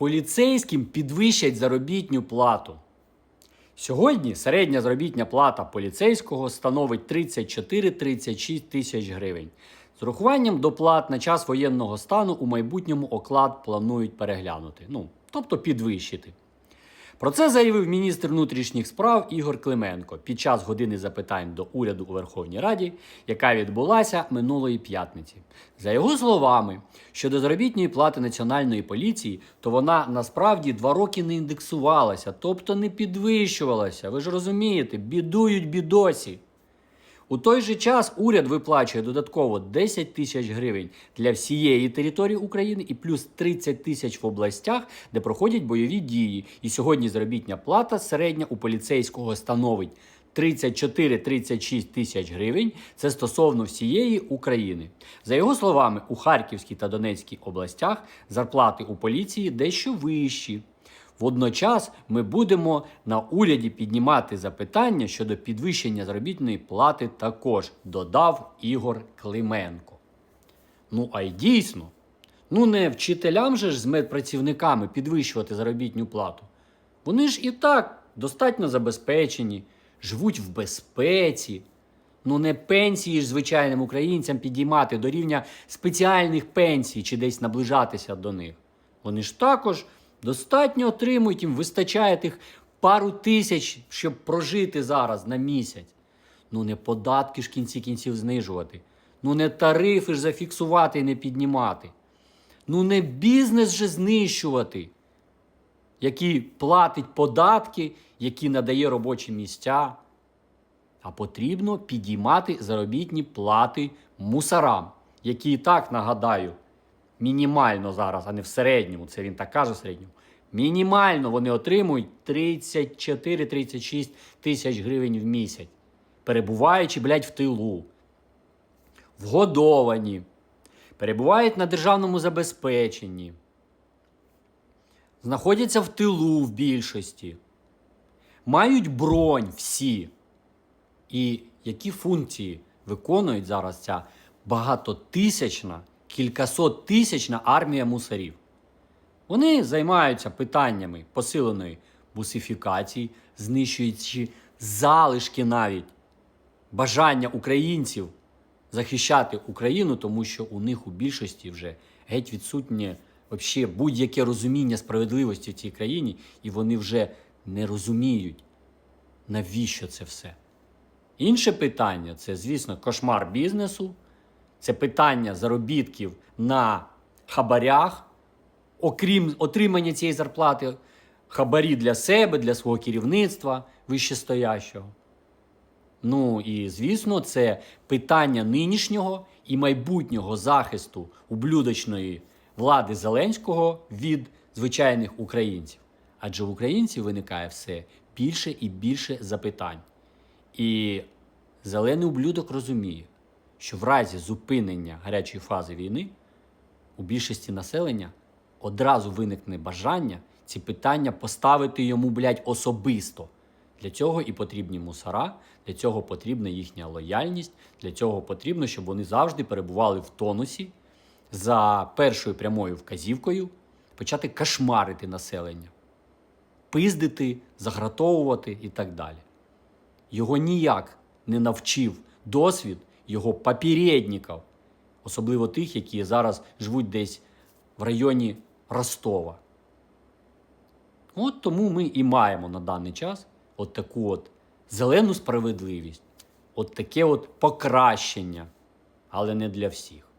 поліцейським підвищать заробітню плату. Сьогодні середня заробітня плата поліцейського становить 34-36 тисяч гривень. З урахуванням доплат на час воєнного стану у майбутньому оклад планують переглянути, ну тобто підвищити. Про це заявив міністр внутрішніх справ Ігор Клименко під час години запитань до уряду у Верховній Раді, яка відбулася минулої п'ятниці. За його словами, щодо заробітної плати національної поліції, то вона насправді два роки не індексувалася, тобто не підвищувалася. Ви ж розумієте, бідують бідосі. У той же час уряд виплачує додатково 10 тисяч гривень для всієї території України і плюс 30 тисяч в областях, де проходять бойові дії. І сьогодні заробітня плата середня у поліцейського становить 34-36 тисяч гривень. Це стосовно всієї України. За його словами, у Харківській та Донецькій областях зарплати у поліції дещо вищі. Водночас ми будемо на уряді піднімати запитання щодо підвищення заробітної плати також, додав Ігор Клименко. Ну, а й дійсно, ну не вчителям же ж з медпрацівниками підвищувати заробітну плату. Вони ж і так достатньо забезпечені, живуть в безпеці. Ну не пенсії ж звичайним українцям підіймати до рівня спеціальних пенсій чи десь наближатися до них. Вони ж також достатньо отримують, їм вистачає тих пару тисяч, щоб прожити зараз на місяць. Ну не податки ж кінці кінців знижувати. Ну не тарифи ж зафіксувати і не піднімати. Ну не бізнес же знищувати, який платить податки, який надає робочі місця. А потрібно підіймати заробітні плати мусорам, які і так, нагадаю, мінімально зараз, а не в середньому, це він так каже в середньому. Мінімально вони отримують 34-36 тисяч гривень в місяць, перебуваючи, блядь, в тилу, вгодовані, перебувають на державному забезпеченні, знаходяться в тилу в більшості, мають бронь всі. І які функції виконують зараз ця багатотисячна, кількасот тисячна армія мусорів? Вони займаються питаннями посиленої бусифікації, знищуючи залишки навіть бажання українців захищати Україну, тому що у них у більшості вже геть відсутнє будь-яке розуміння справедливості в цій країні, і вони вже не розуміють, навіщо це все. Інше питання це, звісно, кошмар бізнесу, це питання заробітків на хабарях, окрім отримання цієї зарплати, хабарі для себе, для свого керівництва вищестоящого. Ну і звісно, це питання нинішнього і майбутнього захисту ублюдочної влади Зеленського від звичайних українців. Адже в українців виникає все більше і більше запитань. І зелений ублюдок розуміє, що в разі зупинення гарячої фази війни у більшості населення одразу виникне бажання ці питання поставити йому, блядь, особисто. Для цього і потрібні мусора, для цього потрібна їхня лояльність, для цього потрібно, щоб вони завжди перебували в тонусі за першою прямою вказівкою, почати кошмарити населення, пиздити, загратовувати і так далі. Його ніяк не навчив досвід його попередників, особливо тих, які зараз живуть десь в районі Ростова. От тому ми і маємо на даний час от таку от зелену справедливість, от таке от покращення, але не для всіх.